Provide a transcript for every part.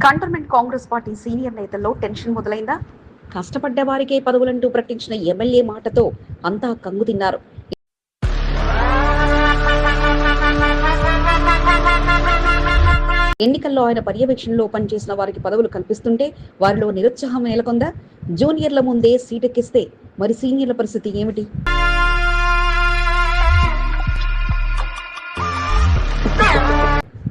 Cantonment Congress party senior నేతల్లో tension మొదలైందా? కష్టపడ్డ వారికే పదవులంటూ ప్రకటించిన ఎమ్మెల్యే మాటతో అంతా కంగు తిన్నారు ఎన్నికల్లో ఆయన పర్యవేక్షణలో పనిచేసిన వారికి పదవులు కల్పిస్తుంటే వారిలో నిరుత్సాహం నెలకొందా? జూనియర్ల ముందే సీటెక్కిస్తే మరి సీనియర్ల పరిస్థితి ఏమిటి?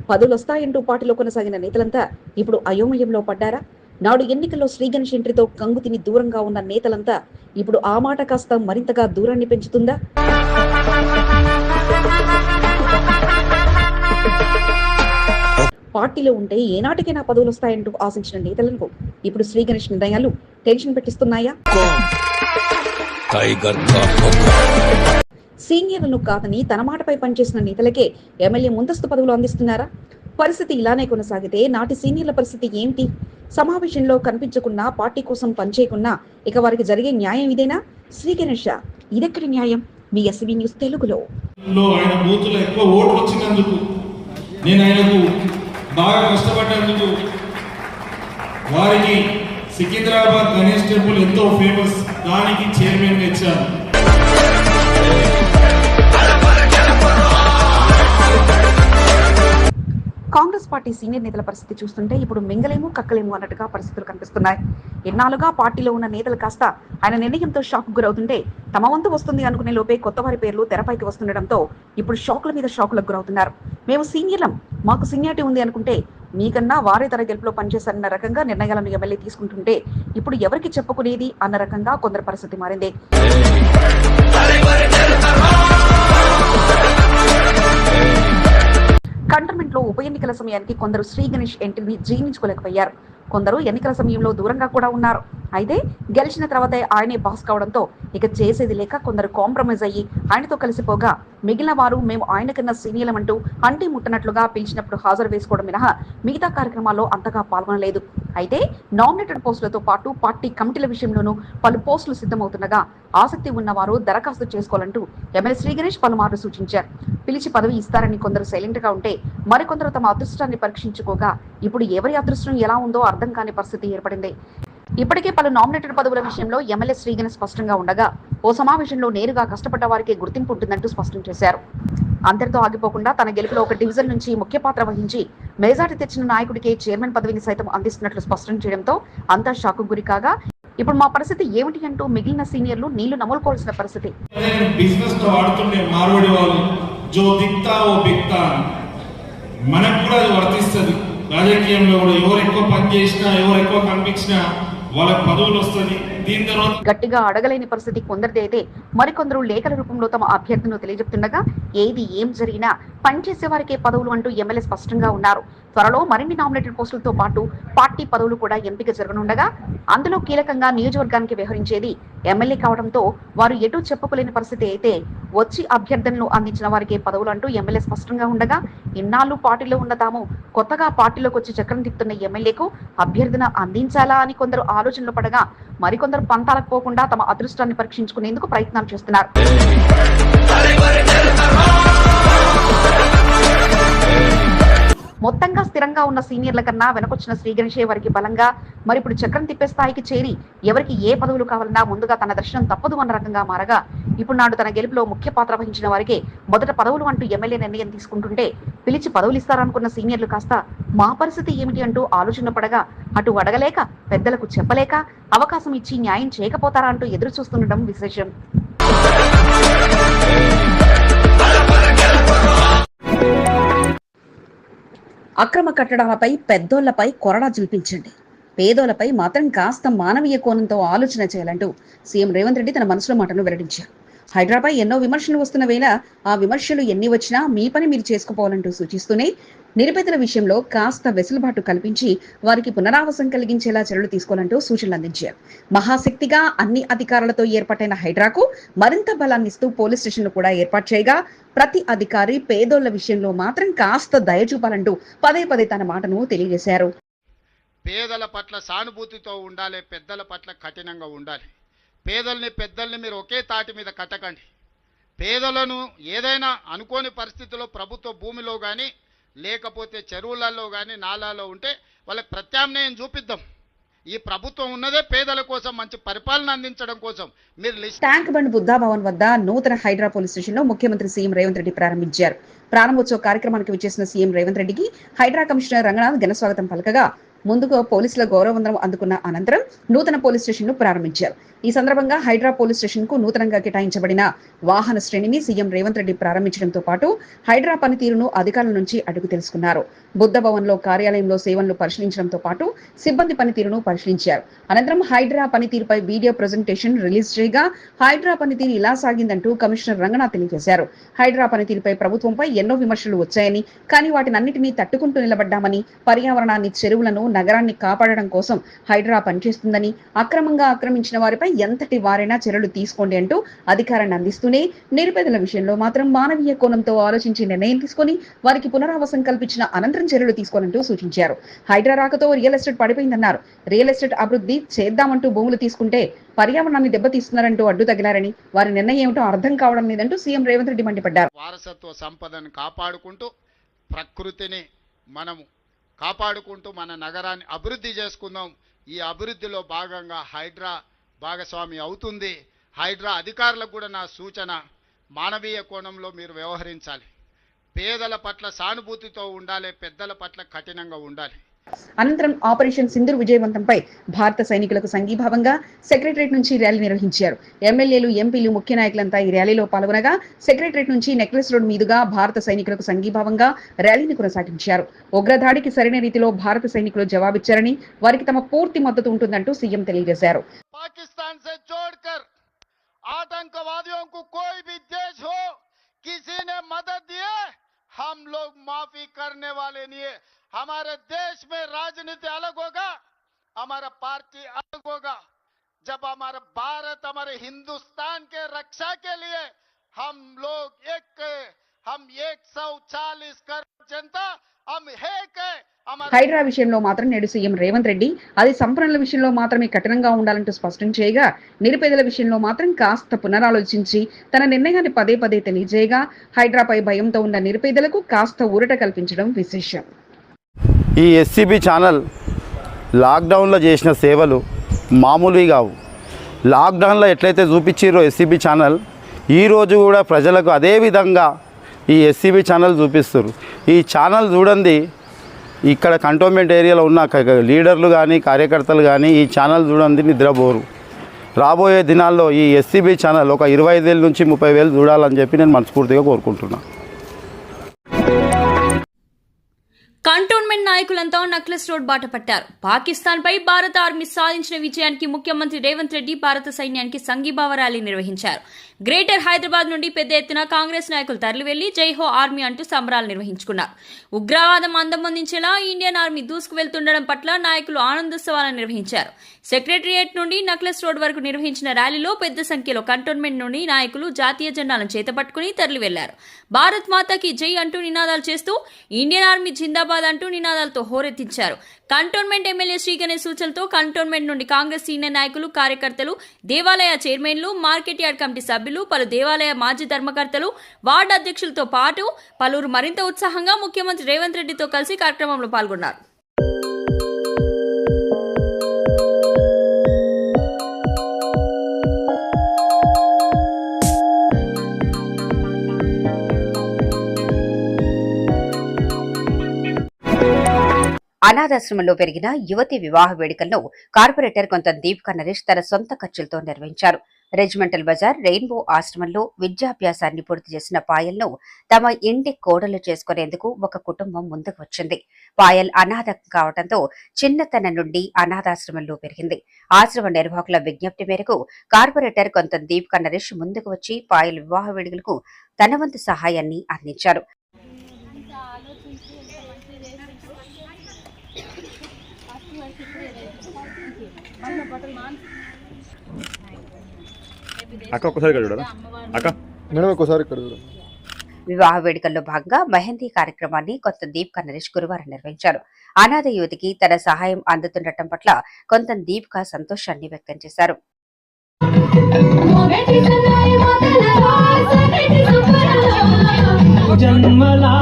పదులొస్తాయంటూ పాటిలో కొనసాగిన నేతలంతా ఇప్పుడు అయోమయంలో పడ్డారా? నాడు ఎన్నికల్లో శ్రీగణేష్ ఎంట్రీతో కంగుతిని దూరంగా ఉన్న నేతలంతా ఇప్పుడు ఆ మాట కాస్త మరింతగా దూరాన్ని పెంచుతుందా? పార్టీలో ఉంటే ఏనాటికైనా పదవులు వస్తాయంటూ ఆశించిన నేతలకు ఇప్పుడు శ్రీగణేష్ నిర్ణయాలు టెన్షన్ పెట్టిస్తున్నాయా? సీనియర్లను కాదని తన మాటపై పనిచేసిన నేతలకే ఎమ్మెల్యే ముందస్తు పదవులు అందిస్తున్నారా? పరిస్థితి ఇలానే కొనసాగితే నాటి సీనియర్ల పరిస్థితి ఏంటి సమావేశంలో కనిపించకుండా పార్టీ కోసం పనిచేయకుండా ఇక వారికి జరిగే న్యాయం ఇదేనా? శ్రీ గణేష ఇదెక్కడి న్యాయం? మీ ఎస్వి న్యూస్ తెలుగులో. ఆయన బూతులో ఎక్కువ ఓట్లు వచ్చినందుకు నేను ఆయనకు బాగా కష్టపడ్డందుకు వారికి సికింద్రాబాద్ గణేష్ టెంపుల్ ఎంతో ఫేమస్ దానికి చైర్మన్ ఇచ్చాను పార్టీ సీనియర్ నేతల పరిస్థితి చూస్తుంటే ఇప్పుడు మింగలేము కక్కలేము అన్నట్టుగా పరిస్థితులు కనిపిస్తున్నాయి. ఎన్నాళ్ళుగా పార్టీలో ఉన్న నేతలు కాస్త ఆయన నిర్ణయంతో షాక్ గురవుతుంటే తమ వంతు వస్తుంది అనుకునే లోపే కొత్త వారి పేర్లు తెరపైకి వస్తుండటంతో ఇప్పుడు షాకుల మీద షాకులకు గురవుతున్నారు. మేము సీనియర్లం మాకు సీనియారిటీ ఉంది అనుకుంటే మీకన్నా వారే తన గెలుపులో పనిచేశారన్న రకంగా నిర్ణయాలను ఎమ్మెల్యే తీసుకుంటుంటే ఇప్పుడు ఎవరికి చెప్పుకునేది అన్న రకంగా కొందరి పరిస్థితి మారింది. కంటోన్మెంట్లో ఉప ఎన్నికల సమయానికి కొందరు శ్రీ గణేష్ ఎంట్రీని జీర్ణించుకోలేకపోయారు. కొందరు ఎన్నికల సమయంలో దూరంగా కూడా ఉన్నారు. అయితే గెలిచిన తర్వాత ఆయనే బాస్ కావడంతో ఇక చేసేది లేక కొందరు కాంప్రమైజ్ అయ్యి ఆయనతో కలిసిపోగా మిగిలిన వారు మేము ఆయన కన్నా సీనియర్లం అంటూ అంటి ముట్టనట్లుగా పిలిచినప్పుడు హాజరు వేసుకోవడం మినహా మిగతా కార్యక్రమాల్లో అంతగా పాల్గొనలేదు. అయితే నామినేటెడ్ పోస్టులతో పాటు పార్టీ కమిటీల విషయంలోనూ పలు పోస్టులు సిద్ధమవుతుండగా ఆసక్తి ఉన్నవారు దరఖాస్తు చేసుకోవాలంటూ ఎమ్మెల్యే శ్రీ గణేష్ పలుమార్లు సూచించారు. పిలిచి పదవి ఇస్తారని కొందరు సైలెంట్గా ఉంటే మరికొందరు తమ అదృష్టాన్ని పరీక్షించుకోగా ఇప్పుడు ఎవరి అదృష్టం ఎలా ఉందో అర్థం కాని పరిస్థితి ఏర్పడింది. ఇప్పటికే పలు నామినేటెడ్ పదవుల విషయంలో ఎమ్మెల్యే శ్రీగణ స్పష్టంగా ఉండగా ఓ సమావేశంలో నేరుగా కష్టపడ్డ వారికి గుర్తింపు ఉంటుందంటూ స్పష్టం చేశారు. అందరితో ఆగిపోకుండా తన గెలుపులో ఒక డివిజన్ నుంచి ముఖ్య పాత్ర వహించి మెజార్టీ తెచ్చిన నాయకుడికే చైర్మన్ పదవిని సైతం అందిస్తున్నట్లు స్పష్టం చేయడంతో అంతా షాకు గురి కాగా ఇప్పుడు మా పరిస్థితి ఏమిటి అంటూ మిగిలిన సీనియర్లు నీళ్ళు నములుకోవాల్సిన పరిస్థితి. బిజినెస్ మార్వాడి వాళ్ళు జో దిక్తా ఓ బిక్తా మనకు కూడా అది వర్తిస్తుంది. రాజకీయంలో కూడా ఎవరు ఎక్కువ పని చేసినా ఎవరు ఎక్కువ కనిపించినా వాళ్ళకి పదవులు వస్తుంది దీని తర్వాత గట్టిగా అడగలేని పరిస్థితి కొందరిది అయితే మరికొందరు లేఖల రూపంలో తమ అభ్యర్థులను తెలియజెప్తుండగా ఏది ఏం జరిగినా పనిచేసే వారికే పదవులు అంటూ ఎమ్మెల్యే స్పష్టంగా ఉన్నారు. త్వరలో మరిన్ని నామినేటెడ్ పోస్టులతో పాటు పార్టీ పదవులు కూడా ఎంపిక జరగనుండగా అందులో కీలకంగా నియోజకవర్గానికి వ్యవహరించేది ఎమ్మెల్యే కావడంతో వారు ఎటు చెప్పుకోలేని పరిస్థితి అయితే వచ్చి అభ్యర్థనలు అందించిన వారికే పదవులు అంటూ ఎమ్మెల్యే స్పష్టంగా ఉండగా ఇన్నాళ్ళు పార్టీలో ఉన్న తాము కొత్తగా పార్టీలోకి వచ్చి చక్రం తిప్పుతున్న ఎమ్మెల్యేకు అభ్యర్థన అందించాలా అని కొందరు ఆలోచనలు పడగా మరికొందరు పంతాలకు పోకుండా తమ అదృష్టాన్ని పరీక్షించుకునేందుకు ప్రయత్నాలు చేస్తున్నారు. మొత్తంగా స్థిరంగా ఉన్న సీనియర్ల కన్నా వెనకొచ్చిన శ్రీ గణేషే వారికి బలంగా మరి ఇప్పుడు చక్రం తిప్పే స్థాయికి చేరి ఎవరికి ఏ పదవులు కావాలన్నా ముందుగా తన దర్శనం తప్పదు అన్న రకంగా మారగా ఇప్పుడు నాడు తన గెలుపులో ముఖ్య పాత్ర వహించిన వారికి మొదట పదవులు అంటూ ఎమ్మెల్యే నిర్ణయం తీసుకుంటుంటే పిలిచి పదవులు ఇస్తారనుకున్న సీనియర్లు కాస్త మా పరిస్థితి ఏమిటి? అంటూ ఆలోచన పడగా అటు అడగలేక పెద్దలకు చెప్పలేక అవకాశం ఇచ్చి న్యాయం చేయకపోతారా? అంటూ ఎదురు చూస్తుండటం విశేషం. అక్రమ కట్టడాలపై పెద్దోళ్ళపై కొరడా చూపించండి. పేదోళ్ళపై మాత్రం కాస్త మానవీయ కోణంతో ఆలోచన చేయాలంటూ సీఎం రేవంత్ రెడ్డి తన మనసులో మాటను వెల్లడించారు. హైదరాబాద్ ఎన్నో విమర్శలు వస్తున్న వేళ ఆ విమర్శలు ఎన్ని వచ్చినా మీ పని మీరు చేసుకుపోవాలంటూ సూచిస్తూనే నిరుపేదల విషయంలో కాస్త వెసులుబాటు కల్పించి వారికి పునరావాసం కలిగించేలా చర్యలు తీసుకోవాలంటూ సూచనలు అందించారు. మహాశక్తిగా అన్ని అధికారులతో ఏర్పాటైన హైడ్రాకు మరింత బలాన్ని ఇస్తూ పోలీస్ స్టేషన్లు కూడా ఏర్పాటు చేయగా ప్రతి అధికారి పేదోళ్ళ విషయంలో మాత్రం కాస్త దయ చూపాలంటూ పదే పదే తన మాటను తెలియజేశారు. పేదల పట్ల సానుభూతితో ఉండాలి పెద్దల పట్ల కఠినంగా ఉండాలి. పేదల్ని పెద్దల్ని మీరు ఒకే తాటి మీద కట్టకండి. పేదలను ఏదైనా అనుకోని పరిస్థితుల్లో ప్రభుత్వ భూమిలో కానీ లేకపోతే చెరువులలో కానీ నాలాలో ఉంటే వాళ్ళకి ప్రత్యామ్నాయం చూపిద్దాం. ఈ ప్రభుత్వం ఉన్నదే పేదల కోసం మంచి పరిపాలన అందించడం కోసం. మీరు ట్యాంక్ బండ్ బుద్ధా భవన్ వద్ద నూతన హైడ్రా పోలీస్ స్టేషన్లో ముఖ్యమంత్రి సీఎం రేవంత్ రెడ్డి ప్రారంభించారు. ప్రారంభోత్సవ కార్యక్రమానికి విచ్చేసిన సీఎం రేవంత్ రెడ్డికి హైడ్రా కమిషనర్ రంగనాథ్ ఘనస్వాగతం పలకగా ముందుగా పోలీసుల గౌరవవందనం అందుకున్న అనంతరం నూతన పోలీస్ స్టేషన్ను ప్రారంభించారు. ఈ సందర్భంగా హైడ్రా పోలీస్ స్టేషన్కు నూతనంగా కేటాయించబడిన వాహన శ్రేణిని సీఎం రేవంత్ రెడ్డి ప్రారంభించడంతో పాటు హైడ్రా పనితీరును అధికారుల నుంచి అడుగు తెలుసుకున్నారు. బుద్ధ భవన్లో కార్యాలయంలో సేవలను పరిశీలించడంతో పాటు సిబ్బంది పనితీరును పరిశీలించారు. అనంతరం హైడ్రా పనితీరుపై వీడియో ప్రజెంటేషన్ రిలీజ్ చేయగా హైడ్రా పనితీరు ఇలా సాగిందంటూ కమిషనర్ రంగనాథ్ తెలియజేశారు. హైడ్రా పనితీరుపై ప్రభుత్వంపై ఎన్నో విమర్శలు వచ్చాయని కానీ వాటినన్నిటినీ తట్టుకుంటూ నిలబడ్డామని పర్యావరణాన్ని చెరువులను నగరాన్ని కాపాడడం కోసం హైడ్రా పనిచేస్తుందని అక్రమంగా ఆక్రమించిన వారిపై ఎంతటి వారైనా చర్యలు తీసుకోండి అంటూ అధికారాన్ని అందిస్తూనే నిరుపేదల విషయంలో మాత్రం మానవీయ కోణంతో ఆలోచించి నిర్ణయం తీసుకొని వారికి పునరావాసం కల్పించిన అనంతరం చర్యలు తీసుకోవాలంటూ సూచించారు. హైడ్రా రాకతో రియల్ ఎస్టేట్ పడిపోయిందన్నారు. రియల్ ఎస్టేట్ అభివృద్ధి చేద్దామంటూ భూములు తీసుకుంటే పర్యావరణాన్ని దెబ్బతీస్తున్నారంటూ అడ్డు తగిలారని వారి నిర్ణయం ఏమిటో అర్థం కావడం లేదంటూ సీఎం రేవంత్ రెడ్డి మండిపడ్డారు. వారసత్వ సంపదను కాపాడుకుంటూ ప్రకృతిని మనము కాపాడుకుంటూ మన నగరాన్ని అభివృద్ధి చేసుకుందాం. ఈ అభివృద్ధిలో భాగంగా హైడ్రా భాగస్వామి అవుతుంది. హైడ్రా అధికారులకు కూడా నా సూచన మానవీయ కోణంలో మీరు వ్యవహరించాలి. పేదల పట్ల సానుభూతితో ఉండాలి పెద్దల పట్ల కఠినంగా ఉండాలి. అనంతరం ఆపరేషన్ సింధూర్ విజయవంతంపై భారత సైనికులకు సంఘీభావంగా సెక్రటరేట్ నుంచి ర్యాలీ నిర్వహించారు ఎమ్మెల్యేలు ఎంపీలు ముఖ్య నాయకులంతా ఈ ర్యాలీలో పాల్గొనగా సెక్రటరేట్ నుంచి నెక్లెస్ రోడ్ మీదుగా భారత సైనికులకు సంఘీభావంగా ర్యాలీని కొనసాగించారు ఉగ్రదాడికి సరైన రీతిలో భారత సైనికులు జవాబిచ్చారని వారికి తమ పూర్తి మద్దతు ఉంటుందంటూ సీఎం తెలియజేశారు पाकिस्तान से जोड़कर आतंकवादियों को कोई भी देश हो किसी ने मदद दिए हम लोग माफी करने वाले नहीं है हमारे देश में राजनीति अलग होगा हमारा पार्टी अलग होगा जब हमारा भारत हमारे हिंदुस्तान के रक्षा के लिए हम लोग एक है, हम एक सौ चालीस करोड़ जनता हम एक है हमारा హైడ్రా విషయంలో మాత్రం నేడు సీఎం రేవంత్ రెడ్డి అది సంపన్నుల విషయంలో మాత్రమే కఠినంగా ఉండాలంటూ స్పష్టం చేయగా నిరుపేదల విషయంలో మాత్రం కాస్త పునరాలోచించి తన నిర్ణయాన్ని పదే పదే తెలియజేయగా హైడ్రాపై భయంతో ఉన్న నిరుపేదలకు కాస్త ఊరట కల్పించడం విశేషం ఈ ఎస్సీబీ ఛానల్ లాక్డౌన్లో చేసిన సేవలు మామూలువి కావు. లాక్డౌన్లో ఎట్లయితే చూపించారో ఎస్సీబీ ఛానల్ ఈరోజు కూడా ప్రజలకు అదే విధంగా ఈ ఎస్సీబీ ఛానల్ చూపిస్తారు ఈ ఛానల్ చూడండి ఇక్కడ కంటోన్మెంట్ ఏరియాలో ఉన్న లీడర్లు కానీ కార్యకర్తలు కానీ ఈ ఛానల్ చూడండి నిద్రపోరు. రాబోయే దినాల్లో ఈ ఎస్సీబీ ఛానల్ ఒక ఇరవై ఐదు వేల నుంచి ముప్పై వేలు చూడాలని చెప్పి నేను మనస్ఫూర్తిగా కోరుకుంటున్నాను కంటోన్మెంట్ నాయకులంతా నక్లెస్ రోడ్ బాట పట్టారు. పాకిస్తాన్ పై భారత ఆర్మీ సాధించిన విజయానికి ముఖ్యమంత్రి రేవంత్ రెడ్డి భారత సైన్యానికి సంఘీభావ ర్యాలీ నిర్వహించారు. గ్రేటర్ హైదరాబాద్ నుండి పెద్ద ఎత్తున కాంగ్రెస్ నాయకులు తరలివెళ్ళి జైహో ఆర్మీ అంటూ సంబరాలు నిర్వహించుకున్నారు. ఉగ్రవాదం అందమొందించేలా ఇండియన్ ఆర్మీ దూసుకు వెళ్తుండడం పట్ల నాయకులు ఆనందోత్సవాలను నిర్వహించారు. సెక్రటరియేట్ నుండి నక్లెస్ రోడ్ వరకు నిర్వహించిన ర్యాలీలో పెద్ద సంఖ్యలో కంటోన్మెంట్ నుండి నాయకులు జాతీయ జెండాలను చేతపట్టుకుని తరలివెళ్ళారు. భారత్ మాతాకి జై అంటూ నినాదాలు చేస్తూ ఇండియన్ ఆర్మీ హైదరాబాద్ అంటూ నినాదాలతో హోరెత్తించారు. కంటోన్మెంట్ ఎమ్మెల్యే శ్రీ గణేష్ సూచనలతో కంటోన్మెంట్ నుండి కాంగ్రెస్ సీనియర్ నాయకులు కార్యకర్తలు దేవాలయ చైర్మన్లు మార్కెట్ యార్డ్ కమిటీ సభ్యులు పలు దేవాలయ మాజీ ధర్మకర్తలు వార్డు అధ్యక్షులతో పాటు పలువురు మరింత ఉత్సాహంగా ముఖ్యమంత్రి రేవంత్ రెడ్డితో కలిసి కార్యక్రమంలో పాల్గొన్నారు. అనాథాశ్రమంలో పెరిగిన యువతి వివాహ వేడుకలను కార్పొరేటర్ కొంత దీపికా నరేష్ తన సొంత ఖర్చులతో నిర్వహించారు. రెజిమెంటల్ బజార్ రెయిన్బో ఆశ్రమంలో విద్యాభ్యాసాన్ని పూర్తి చేసిన పాయల్ను తమ ఇంటి కోడలు చేసుకునేందుకు ఒక కుటుంబం ముందుకు వచ్చింది. పాయల్ అనాథ కావడంతో చిన్నతనం నుండి అనాథాశ్రమంలో పెరిగింది. ఆశ్రమ నిర్వాహకుల విజ్ఞప్తి మేరకు కార్పొరేటర్ కొంత దీపికా నరేష్ ముందుకు వచ్చి పాయల్ వివాహ వేడుకలకు తన వంతు సహాయాన్ని అందించారు. అక్క ఒక్కసారి ఇక్కడ చూడరా అక్క? మేడం ఒకసారి ఇక్కడ వివాహ వేడుకల్లో భాగంగా మెహందీ కార్యక్రమాన్ని కొత్త దీపికా నరేష్ గురువారం నిర్వహించారు. అనాథ యువతికి తన సహాయం అందుతుండటం పట్ల కొంత దీపిక సంతోషాన్ని వ్యక్తం చేశారు. జన్మలా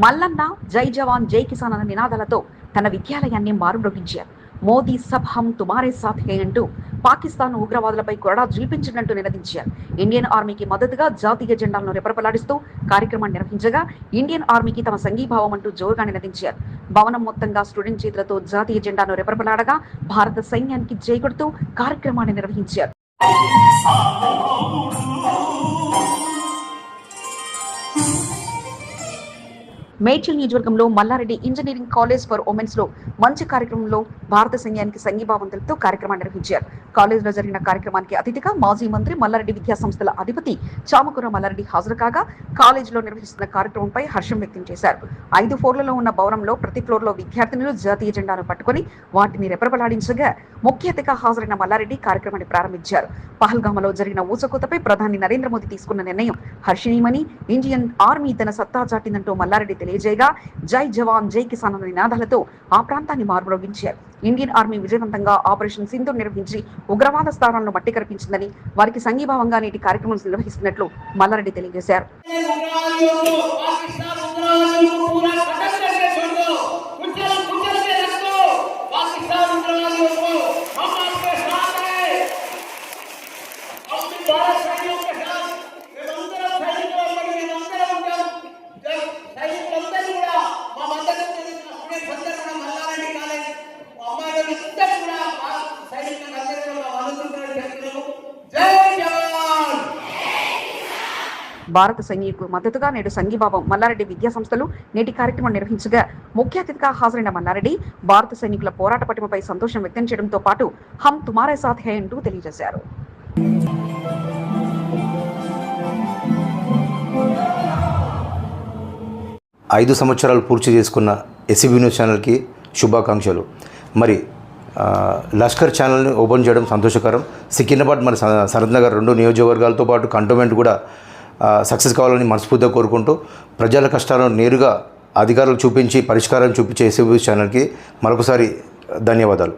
మల్లన్న జై జవాన్ జై కిసాన్ అన్న నినాదాలతో తన విద్యాలయాన్ని మారుమ్రోగించారు మోదీ సబ్ హమ్ తుమారే సాథ్ హే అంటూ పాకిస్తాన్ ఉగ్రవాదులపై కొరడా జుల్పించినట్టు నినదించారు. ఇండియన్ ఆర్మీకి మద్దతుగా జాతీయ జెండాలను రెపరెపలాడిస్తూ కార్యక్రమాన్ని నిర్వహించగా ఇండియన్ ఆర్మీకి తమ సంఘీభావం అంటూ జోరుగా నినదించారు. భవనం మొత్తంగా స్టూడెంట్ చేతులతో జాతీయ జెండాను రెపరెపలాడగా భారత సైన్యానికి జై కొడుతూ కార్యక్రమాన్ని నిర్వహించారు. మేడ్చల్ నియోజకవర్గంలో మల్లారెడ్డి ఇంజనీరింగ్ కాలేజ్ ఫర్ ఉమెన్స్లో మంచి కార్యక్రమంలో భారత సైన్యానికి సంఘీభావం తెలుపుతూ కార్యక్రమాన్ని నిర్వహించారు. కాలేజ్లో జరిగిన కార్యక్రమానికి అతిథిగా మాజీ మంత్రి మల్లారెడ్డి విద్యా సంస్థల అధిపతి చామకూర మల్లారెడ్డి హాజరు కాగా కాలేజీలో నిర్వహిస్తున్న కార్యక్రమంపై హర్షం వ్యక్తం చేశారు. ఐదు ఫ్లోర్లలో ఉన్న భవనంలో ప్రతి ఫ్లోర్లో విద్యార్థినులు జాతీయ జెండాను పట్టుకొని వాటిని రెపరెపలాడించగా ముఖ్య అతిథిగా హాజరైన మల్లారెడ్డి కార్యక్రమాన్ని ప్రారంభించారు. పహల్గామలో జరిగిన ఊచకూతపై ప్రధాని నరేంద్ర మోదీ తీసుకున్న నిర్ణయం హర్షణీయమని ఇండియన్ ఆర్మీ తన సత్తా చాటిందంటూ మల్లారెడ్డి తెలియజేయగా జై జవాన్ జై కిసాన్ అనే నినాదాలతో ఆ ప్రాంతాన్ని మార్మరోగించారు. ఇండియన్ ఆర్మీ విజయవంతంగా ఆపరేషన్ సింధు నిర్వహించి ఉగ్రవాద స్థానాలను మట్టి కరిపించిందని వారికి సంఘీభావంగా నేటి కార్యక్రమం నిర్వహిస్తున్నట్లు మల్లారెడ్డి తెలియజేశారు. किसान को हम आपके साथ हैं। अपनी भारत शैलियों के భారత సైనికులకు మద్దతుగా నేడు సంఘీభావం మల్లారెడ్డి విద్యా సంస్థలు నేటి కార్యక్రమం నిర్వహించగా ముఖ్య అతిథిగా హాజరైన మల్లారెడ్డి భారత సైనికుల పోరాట పటిమపై సంతోషం వ్యక్తం చేయడంతో పాటు హమ్ తుమారే సాథ్ హే అంటూ తెలియజేశారు. ఐదు సంవత్సరాలు పూర్తి చేసుకున్న ఎస్సీబీ న్యూస్ ఛానల్కి శుభాకాంక్షలు. మరి లష్కర్ ఛానల్ని ఓపెన్ చేయడం సంతోషకరం. సికింద్రాబాద్ మరి స- నగర్ రెండు నియోజకవర్గాలతో పాటు కంటోన్మెంట్ కూడా సక్సెస్ కావాలని మనస్ఫూర్తిగా కోరుకుంటూ ప్రజల కష్టాలను నేరుగా అధికారులు చూపించి పరిష్కారం చూపించే ఎస్సీబీ ఛానల్కి మరొకసారి ధన్యవాదాలు.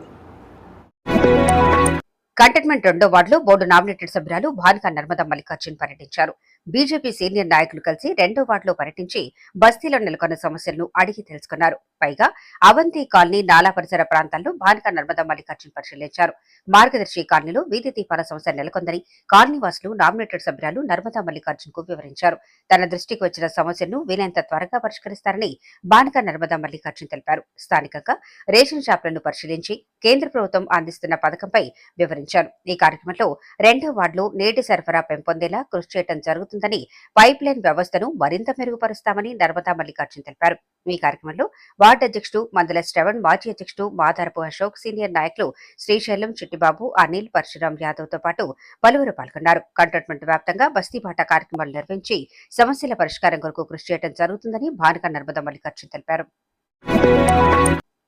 కంటైన్మెంట్ రెండో వార్డులో బోర్డు నామినేటెడ్ సభ్యురాలు భానుక నర్మదా మల్లికార్జున్ పర్యటించారు. బీజేపీ సీనియర్ నాయకులు కలిసి రెండో వార్డులో పర్యటించి బస్తీలో నెలకొన్న సమస్యలను అడిగి తెలుసుకున్నారు. పైగా అవంతి కాలనీ నాలా పరిసర ప్రాంతాల్లో బాలిక నర్మదా మల్లికార్జున్ పరిశీలించారు మార్గదర్శి కాలనీలో వీధి దీపాల సమస్య నెలకొందని కాలనీ వాసులు నామినేటెడ్ సభ్యురాలు నర్మదా మల్లికార్జున్కు వివరించారు. తన దృష్టికి వచ్చిన సమస్యను వీలైనంత త్వరగా పరిష్కరిస్తారని బాలిక నర్మదా మల్లికార్జున్ తెలిపారు. స్థానికంగా రేషన్ షాపులను పరిశీలించి కేంద్ర ప్రభుత్వం అందిస్తున్న పథకంపై వివరించారు. ఈ కార్యక్రమంలో రెండో వార్డులో నీటి సరఫరా పెంపొందేలా కృషి చేయడం జరుగుతుందని పైప్ లైన్ వ్యవస్థను మరింత మెరుగుపరుస్తామని నర్మదా మల్లికార్జున్ తెలిపారు. ఈ కార్యక్రమంలో వార్డు అధ్యక్షుడు మందల శ్రవణ్ మాజీ అధ్యక్షుడు మాధారపు అశోక్ సీనియర్ నాయకులు శ్రీశైలం చిట్టిబాబు అనిల్ పరశురాం యాదవ్తో పాటు పలువురు పాల్గొన్నారు. కంటోన్మెంట్ వ్యాప్తంగా బస్తీబాట కార్యక్రమాలు నిర్వహించి సమస్యల పరిష్కారం కొరకు కృషి చేయడం జరుగుతుందని భానుక నర్మదా మల్లికార్జున్ తెలిపారు.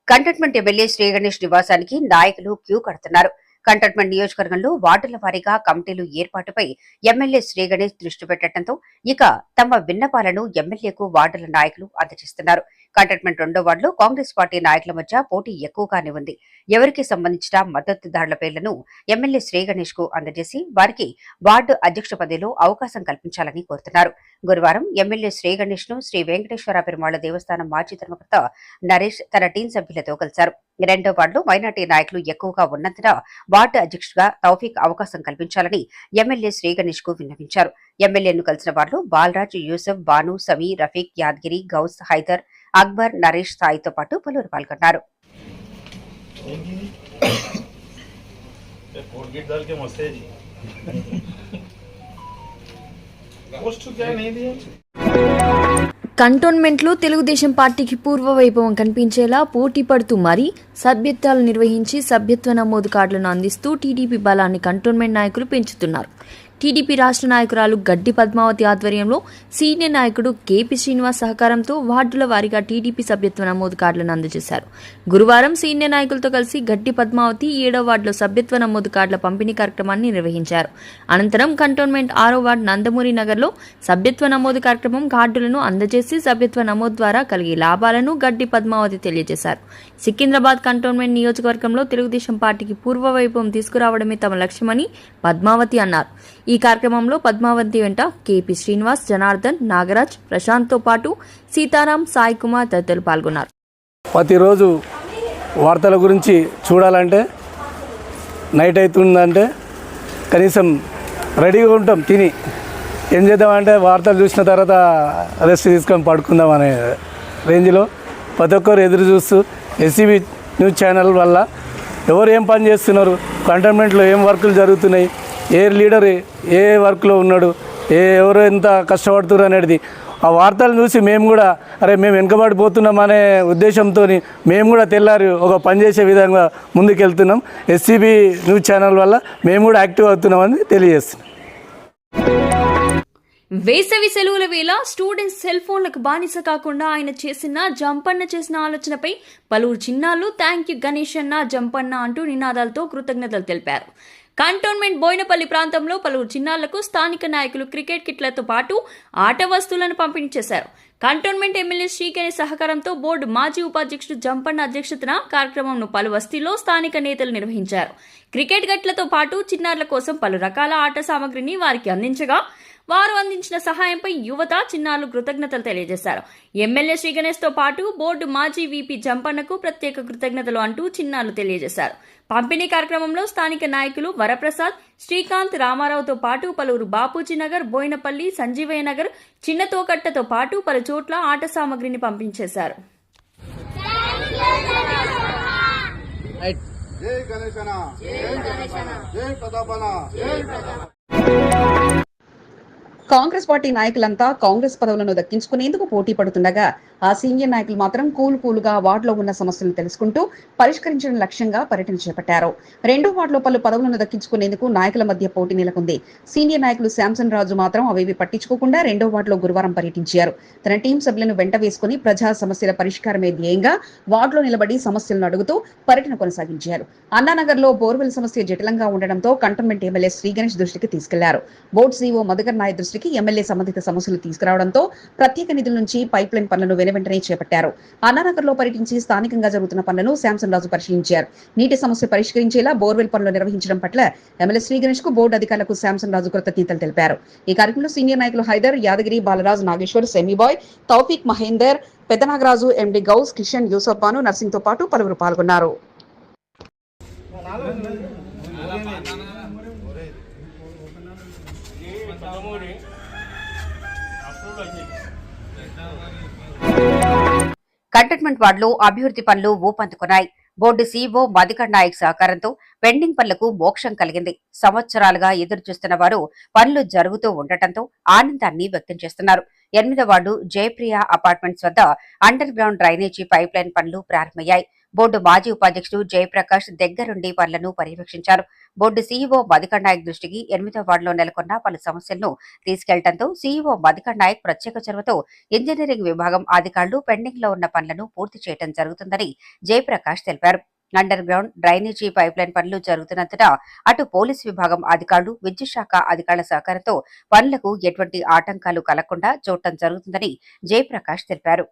కంటోన్మెంట్ ఎమ్మెల్యే శ్రీ గణేష్ నివాసానికి నాయకులు క్యూ కడుతున్నారు. కంటోన్మెంట్ నియోజకవర్గంలో వార్డుల వారీగా కమిటీలు ఏర్పాటుపై ఎమ్మెల్యే శ్రీగణేష్ దృష్టి పెట్టడంతో ఇక తమ విన్నపాలను ఎమ్మెల్యేకు వార్డుల నాయకులు అందజేస్తున్నారు. కంటోన్మెంట్ రెండో వార్డులో కాంగ్రెస్ పార్టీ నాయకుల మధ్య పోటీ ఎక్కువగానే ఉంది ఎవరికి సంబంధించిన మద్దతుదారుల పేర్లను ఎమ్మెల్యే శ్రీ గణేష్కు అందజేసి వారికి వార్డు అధ్యక్ష పదవిలో అవకాశం కల్పించాలని కోరుతున్నారు. గురువారం ఎమ్మెల్యే శ్రీ గణేష్ను శ్రీ వెంకటేశ్వర పెరుమాళ దేవస్థానం మాజీ ధర్మకర్త నరేష్ తన టీం సభ్యులతో కలిశారు. రెండో వార్డులో మైనార్టీ నాయకులు ఎక్కువగా ఉన్నందున వార్డు అధ్యక్షుడిగా తౌఫీక్ అవకాశం కల్పించాలని ఎమ్మెల్యే శ్రీ గణేష్కు విన్నవించారు. ఎమ్మెల్యేను కలిసిన వారిలో బాలరాజ్ యూసఫ్ బాను సమీ రఫీక్ యాద్గిరి గౌస్ హైదర్ అక్బర్ నరేష్ సాయితో పాటు పలువురు పాల్గొన్నారు. కంటోన్మెంట్లో తెలుగుదేశం పార్టీకి పూర్వ వైభవం కనిపించేలా పోటీ పడుతూ మరీ సభ్యత్వాలు నిర్వహించి సభ్యత్వ నమోదు కార్డులను అందిస్తూ టీడీపీ బలాన్ని కంటోన్మెంట్ నాయకులు పెంచుతున్నారు. టీడీపీ రాష్ట్ర నాయకురాలు గడ్డి పద్మావతి ఆధ్వర్యంలో సీనియర్ నాయకుడు కేపీ శ్రీనివాస్ సహకారంతో వార్డుల వారీగా టీడీపీ సభ్యత్వ నమోదు కార్డులను అందజేశారు. గురువారం సీనియర్ నాయకులతో కలిసి గడ్డి పద్మావతి ఏడో వార్డులో సభ్యత్వ నమోదు కార్డుల పంపిణీ కార్యక్రమాన్ని నిర్వహించారు. అనంతరం కంటోన్మెంట్ ఆరో వార్డు నందమూరి నగర్లో సభ్యత్వ నమోదు కార్యక్రమం కార్డులను అందజేసి సభ్యత్వ నమోదు ద్వారా కలిగే లాభాలను గడ్డి పద్మావతి తెలియజేశారు. సికింద్రాబాద్ కంటోన్మెంట్ నియోజకవర్గంలో తెలుగుదేశం పార్టీకి పూర్వ వైభవం తీసుకురావడమే తమ లక్ష్యమని పద్మావతి అన్నారు. ఈ కార్యక్రమంలో పద్మావతి వెంట కేపీ శ్రీనివాస్ జనార్దన్ నాగరాజ్ ప్రశాంత్తో పాటు సీతారాం సాయి కుమార్ తదితరులు పాల్గొన్నారు. ప్రతిరోజు వార్తల గురించి చూడాలంటే నైట్ అవుతుందంటే కనీసం రెడీగా ఉంటాం తిని. ఏం చేద్దామంటే వార్తలు చూసిన తర్వాత రెస్ట్ తీసుకొని పడుకుందాం అనే రేంజ్లో. ప్రతి ఒక్కరు ఎదురు చూస్తూ ఎస్సీబీ న్యూస్ ఛానల్ వల్ల ఎవరు ఏం పని చేస్తున్నారు కంటోన్మెంట్లో ఏం వర్కులు జరుగుతున్నాయి ఏ లీడర్ ఏ వర్క్లో ఉన్నాడు ఏ ఎవరు ఎంత కష్టపడుతున్నారు అనేది ఆ వార్తలు చూసి మేము కూడా అరే మేము వెనుకబడిపోతున్నాం అనే ఉద్దేశంతో మేము కూడా తెల్లారి ఒక పని చేసే విధంగా ముందుకెళ్తున్నాం. ఎస్సీబీ న్యూస్ ఛానల్ వల్ల మేము కూడా యాక్టివ్ అవుతున్నామని తెలియజేస్తున్నాం. వేసవి సెలవుల వేళ స్టూడెంట్స్ సెల్ ఫోన్లకు బానిస కాకుండా ఆయన చేసిన జంపన్న చేసిన ఆలోచనపై పలువురు చిన్నాళ్ళు థ్యాంక్ యూ గణేష్ అన్న జంపన్న అంటూ నినాదాలతో కృతజ్ఞతలు తెలిపారు. కంటోన్మెంట్ బోయినపల్లి ప్రాంతంలో పలువురు చిన్నారులకు స్థానిక నాయకులు క్రికెట్ కిట్లతో పాటు ఆట వస్తువులను పంపిణీ చేశారు కంటోన్మెంట్ ఎమ్మెల్యే శ్రీకేణి సహకారంతో బోర్డు మాజీ ఉపాధ్యక్షుడు జంపన్న అధ్యక్షతన కార్యక్రమంను పలు వస్తీల్లో స్థానిక నేతలు నిర్వహించారు. క్రికెట్ గట్లతో పాటు చిన్నారుల కోసం పలు రకాల ఆట సామగ్రిని వారికి అందించగా వారు అందించిన సహాయంపై యువత చిన్నారులు కృతజ్ఞతలు తెలియజేశారు. ఎమ్మెల్యే శ్రీ గణేష్తో పాటు బోర్డు మాజీ వీపీ జంపన్నకు ప్రత్యేక కృతజ్ఞతలు అంటూ చిన్నారులు తెలియజేశారు. పంపిణీ కార్యక్రమంలో స్థానిక నాయకులు వరప్రసాద్ శ్రీకాంత్ రామారావుతో పాటు పలువురు బాపూజీ నగర్ బోయినపల్లి సంజీవయ్య నగర్ చిన్నతోకట్టతో పాటు పలు చోట్ల ఆట సామగ్రిని పంపించేశారు. కాంగ్రెస్ పార్టీ నాయకులంతా కాంగ్రెస్ పదవులను దక్కించుకునేందుకు పోటీ పడుతుండగా ఆ సీనియర్ నాయకులు మాత్రం కూల్ కూల్గా వార్డులో ఉన్న సమస్యలను తెలుసుకుంటూ పరిష్కరించడం లక్ష్యంగా పర్యటన చేపట్టారు. రెండో వార్డులో పలు పదవులను దక్కించుకునేందుకు నాయకుల మధ్య పోటీ నెలకొంది. సీనియర్ నాయకులు శాంసన్ రాజు మాత్రం అవేవి పట్టించుకోకుండా రెండో వార్డులో గురువారం పర్యటించారు. తన టీం సభ్యులను వెంట వేసుకుని ప్రజా సమస్యల పరిష్కారమే ధ్యేయంగా వార్డులో నిలబడి సమస్యలను అడుగుతూ పర్యటన కొనసాగించారు. అన్నానగర్లో బోర్వెల్ సమస్య జటిలంగా ఉండడంతో కంటోన్మెంట్ ఎమ్మెల్యే శ్రీ గణేష్ దృష్టికి తీసుకెళ్ళారు. బోర్డు సీఓ మధుకర్ నాయ దృష్టికి ఎమ్మెల్యే సంబంధిత సమస్యలు తీసుకురావడంతో ప్రత్యేక నిధుల నుంచి పైప్ లైన్ పనులను వెనువెంటనే చేపట్టారు. అన్నానగర్లో పర్యటించి స్థానికంగా జరుగుతున్న పనులను శాంసన్ రాజు పరిశీలించారు. నీటి సమస్య పరిష్కరించేలా బోర్వెల్ పనులు నిర్వహించడం పట్ల ఎమ్మెల్యే శ్రీ గణేష్కు బోర్డు అధికారులకు శాంసన్ రాజు కృతజ్ఞతలు తెలిపారు. ఈ కార్యక్రమంలో సీనియర్ నాయకులు హైదర్ యాదగిరి బాలరాజు నాగేశ్వర్ సెమీబాయ్ తౌఫిక్ మహేందర్ పెద్దనాగరాజు ఎండి గౌస్ కిషన్ యూసఫ్ బాను నర్సింగ్తో పాటు పలువురు పాల్గొన్నారు. కంటైన్మెంట్ వార్డులో అభివృద్ధి పనులు ఊపందుకున్నాయి. బోర్డు సీఈఓ మధుకర్ నాయక్ సహకారంతో పెండింగ్ పనులకు మోక్షం కలిగింది. సంవత్సరాలుగా ఎదురు చూస్తున్న వారు పనులు జరుగుతూ ఉండటంతో ఆనందాన్ని వ్యక్తం చేస్తున్నారు. ఎనిమిదవ వార్డు జయప్రియ అపార్ట్మెంట్స్ వద్ద underground drainage pipeline పనులు ప్రారంభమయ్యాయి. బోర్డు మాజీ ఉపాధ్యక్షుడు జయప్రకాష్ దగ్గరుండి పనులను పర్యవేక్షించారు. బోర్డు సీఈఓ మధుకర్ నాయక్ దృష్టికి ఎనిమిదో వార్డులో నెలకొన్న పలు సమస్యలను తీసుకెళ్ళడంతో సీఈఓ మధుకర్ నాయక్ ప్రత్యేక చొరవతో ఇంజనీరింగ్ విభాగం అధికారులు పెండింగ్లో ఉన్న పనులను పూర్తి చేయడం జరుగుతుందని జయప్రకాష్ తెలిపారు. Underground drainage pipeline పనులు జరుగుతున్నంతటా అటు పోలీసు విభాగం అధికారులు విద్యుత్ శాఖ అధికారుల సహకారంతో పనులకు ఎటువంటి ఆటంకాలు కలగకుండా చూడటం జరుగుతుందని జయప్రకాష్ తెలిపారు.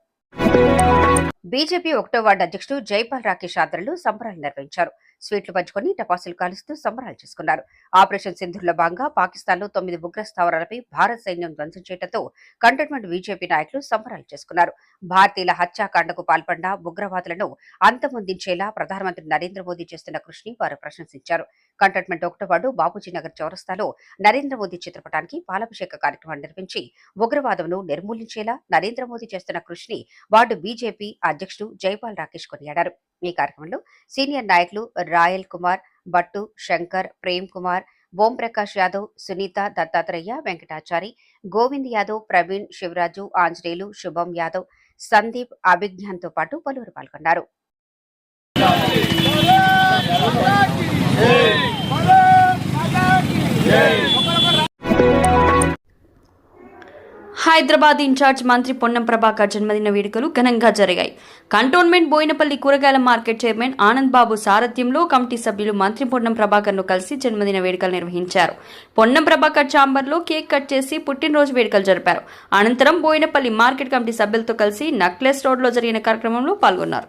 బీజేపీ ఒకటో వార్డు అధ్యక్షుడు జైపాల్ రాకేష్ ఆధ్వర్యంలో సంబరాలు నిర్వహించారు. స్వీట్లు పంచుకొని టపాసులు కాలుస్తూ సంబరాలు చేసుకున్నారు. ఆపరేషన్ సింధుల్లో భాగంగా పాకిస్తాన్లో తొమ్మిది ఉగ్ర స్థావరాలపై భారత సైన్యం ధ్వంసం చేయడంతో కంటోన్మెంట్ బీజేపీ నాయకులు సంబరాలు చేసుకున్నారు. భారతీయుల హత్యాకాండకు పాల్పడిన ఉగ్రవాదులను అంతమొందించేలా ప్రధానమంత్రి నరేంద్ర మోదీ చేస్తున్న కృషిని వారు ప్రశంసించారు. కంటోన్మెంట్ ఒకటో వార్డు బాపూజీ నగర్ చౌరస్తాలో నరేంద్ర మోదీ చిత్రపటానికి పాలాభిషేక కార్యక్రమం నిర్వహించి ఉగ్రవాదంను నిర్మూలించేలా నరేంద్ర మోదీ చేస్తున్న కృషిని వార్డు బీజేపీ అధ్యక్షుడు జైపాల్ రాకేష్ కొనియాడారు. ఈ కార్యక్రమంలో సీనియర్ నాయకులు రాయల్ కుమార్ భట్టు శంకర్ ప్రేమ్ కుమార్ ఓంప్రకాష్ యాదవ్ సునీత దత్తాత్రేయ వెంకటాచారి గోవింద్ యాదవ్ ప్రవీణ్ శివరాజు ఆంజనేయులు శుభం యాదవ్ సందీప్ అభిజ్ఞాన్తో పాటు పలువురు పాల్గొన్నారు. హైదరాబాద్ ఇన్ఛార్జ్ మంత్రి పొన్నం ప్రభాకర్ జన్మదిన వేడుకలు ఘనంగా జరిగాయి. కంటోన్మెంట్ బోయినపల్లి కూరగాయల మార్కెట్ చైర్మన్ ఆనంద్ బాబు సారథ్యంలో కమిటీ సభ్యులు మంత్రి పొన్నం ప్రభాకర్ను కలిసి జన్మదిన వేడుకలు నిర్వహించారు. పొన్నం ప్రభాకర్ చాంబర్లో కేక్ కట్ చేసి పుట్టినరోజు వేడుకలు జరిపారు. అనంతరం బోయినపల్లి మార్కెట్ కమిటీ సభ్యులతో కలిసి నక్లెస్ రోడ్లో జరిగిన కార్యక్రమంలో పాల్గొన్నారు.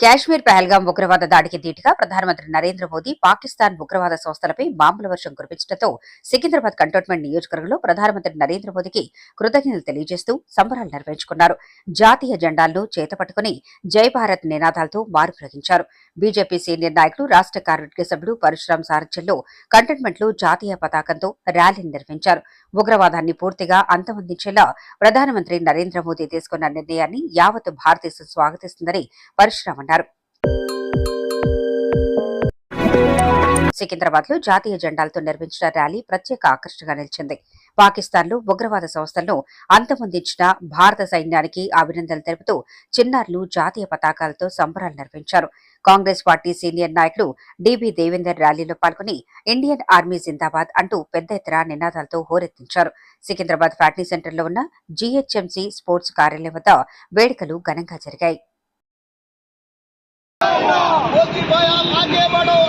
కాశ్మీర్ పహల్గాం ఉగ్రవాద దాడికి ధీటుగా ప్రధానమంత్రి నరేంద్ర మోదీ పాకిస్తాన్ ఉగ్రవాద సంస్థలపై బాంబుల వర్షం కురిపించడంతో సికింద్రాబాద్ కంటోన్మెంట్ నియోజకవర్గంలో ప్రధానమంత్రి నరేంద్ర మోదీకి కృతజ్ఞతలు తెలియజేస్తూ సంబరాలు నిర్వహించుకున్నారు. జాతీయ జెండాలను చేతపట్టుకుని జై భారత్ నినాదాలతో మారుప్రగించారు బీజేపీ సీనియర్ నాయకులు రాష్ట్ర కార్యవర్గ సభ్యుడు పరశురాం సారథ్యంలో కంటోన్మెంట్లో జాతీయ పతాకంతో ర్యాలీని నిర్వహించారు. ఉగ్రవాదాన్ని పూర్తిగా అంతమొందించేలా ప్రధానమంత్రి నరేంద్ర మోదీ తీసుకున్న నిర్ణయాన్ని యావత్ భారతదేశం స్వాగతిస్తుందని పరశురాం అన్నారు సికింద్రాబాద్లో జాతీయ జెండాలతో నిర్మించిన ర్యాలీ ప్రత్యేక ఆకర్షణగా నిలిచింది. పాకిస్తాన్లో ఉగ్రవాద సంస్థలను అంతమొందించిన భారత సైన్యానికి అభినందనలు తెలుపుతూ చిన్నారులు జాతీయ పతాకాలతో సంబరాలు నిర్వహించారు. కాంగ్రెస్ పార్టీ సీనియర్ నాయకుడు డిబి దేవేందర్ ర్యాలీలో పాల్గొని ఇండియన్ ఆర్మీ జిందాబాద్ అంటూ పెద్ద ఎత్తున నినాదాలతో హోరెత్తించారు. సికింద్రాబాద్ ఫ్యాక్టరీ సెంటర్లో ఉన్న జీహెచ్ఎంసీ స్పోర్ట్స్ కార్యాలయం వద్ద వేడుకలు ఘనంగా జరిగాయి. भाई आप आगे बढ़ो।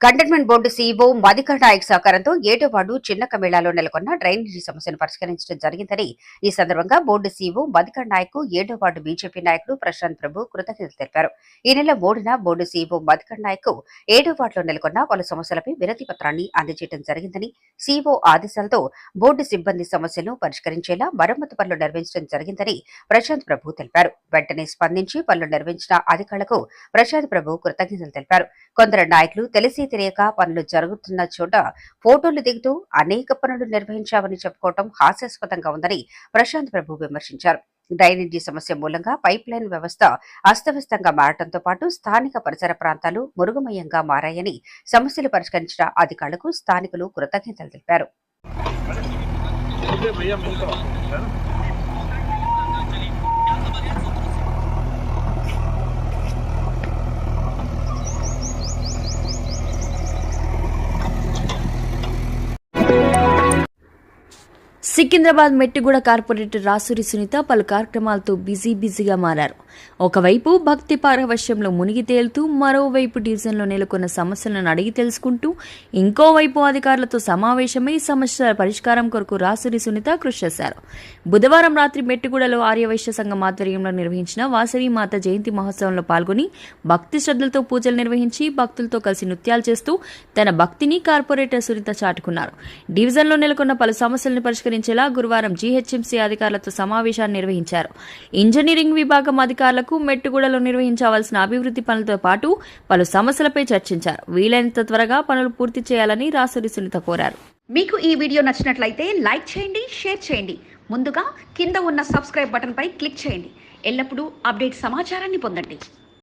Containment board CEO Madhikar Nayak సహకారంతో ఏటో చిన్న కమేళాలో నెలకొన్న డ్రైనేజీ సమస్యను పరిష్కరించడం జరిగిందని ఈ సందర్భంగా బోర్డు సీఈఓ మధికర్ నాయక్ ఏటో బీజేపీ నాయకుడు ప్రశాంత్ ప్రభు కృతజ్ఞతలు తెలిపారు. ఈ నెల మూడున బోర్డు సీఈఓ మధికర్ నాయక్ ఏడో నెలకొన్న పలు సమస్యలపై విరతి పత్రాన్ని అందజేయడం జరిగిందని సీఈఓ ఆదేశాలతో బోర్డు సిబ్బంది సమస్యలను పరిష్కరించేలా మరమ్మతు పనులు నిర్వహించడం జరిగిందని ప్రశాంత్ ప్రభు తెలిపారు. వెంటనే స్పందించి పనులు నిర్వహించిన అధికారులకు ప్రశాంత్ ప్రభు కృతజ్ఞతలు తెలిపారు. కొందరు నాయకులు తెలిసి తెలియక పనులు జరుగుతున్న చోట ఫోటోలు దిగుతూ అనేక పనులు నిర్వహించామని చెప్పుకోవటం హాస్యాస్పదంగా ఉందని ప్రశాంత్ ప్రభు విమర్శించారు. డ్రైనేజీ సమస్య మూలంగా పైప్ లైన్ వ్యవస్థ అస్తవ్యస్తంగా మారడంతో పాటు స్థానిక పరిసర ప్రాంతాలు మురుగుమయంగా మారాయని సమస్యలు పరిష్కరించిన అధికారులకు స్థానికులు కృతజ్ఞతలు తెలిపారు. సికింద్రాబాద్ మెట్టిగూడ కార్పొరేటర్ రాసూరి సునీత పలు కార్యక్రమాలతో బిజీ బిజీగా మారారు. ఒకవైపు భక్తి పారవశ్యంలో మునిగి తేలుతూ మరోవైపు డివిజన్లో నెలకొన్న సమస్యలను అడిగి తెలుసుకుంటూ ఇంకోవైపు అధికారులతో సమావేశమై సమస్యల పరిష్కారం కొరకు రాసూరి సునీత కృషి చేశారు. బుధవారం రాత్రి మెట్టిగూడలో ఆర్యవైశ్య సంఘం ఆధ్వర్యంలో నిర్వహించిన వాసవి మాత జయంతి మహోత్సవంలో పాల్గొని భక్తి శ్రద్ధలతో పూజలు నిర్వహించి భక్తులతో కలిసి నృత్యాలు చేస్తూ తన భక్తిని కార్పొరేటర్ సునీత చాటుకున్నారు. డివిజన్లో నెలకొన్న పలు సమస్యలను పరిశీలించేలా గురువారం జీహెచ్ఎంసీ అధికారులతో సమావేశాన్ని నిర్వహించారు. ఇంజనీరింగ్ విభాగం అధికారులకు మెట్టుగూడలో నిర్వహించవలసిన అభివృద్ధి పనులతో పాటు పలు సమస్యలపై చర్చించారు. వీలైనంత త్వరగా పనులు పూర్తి చేయాలని రాసూరి సునీత కోరారు. మీకు ఈ వీడియో నచ్చినట్లయితే లైక్ చేయండి షేర్ చేయండి. ముందుగా కింద ఉన్న సబ్స్క్రైబ్ బటన్పై క్లిక్ చేయండి. ఎల్లప్పుడూ అప్డేట్ సమాచారాన్ని పొందండి.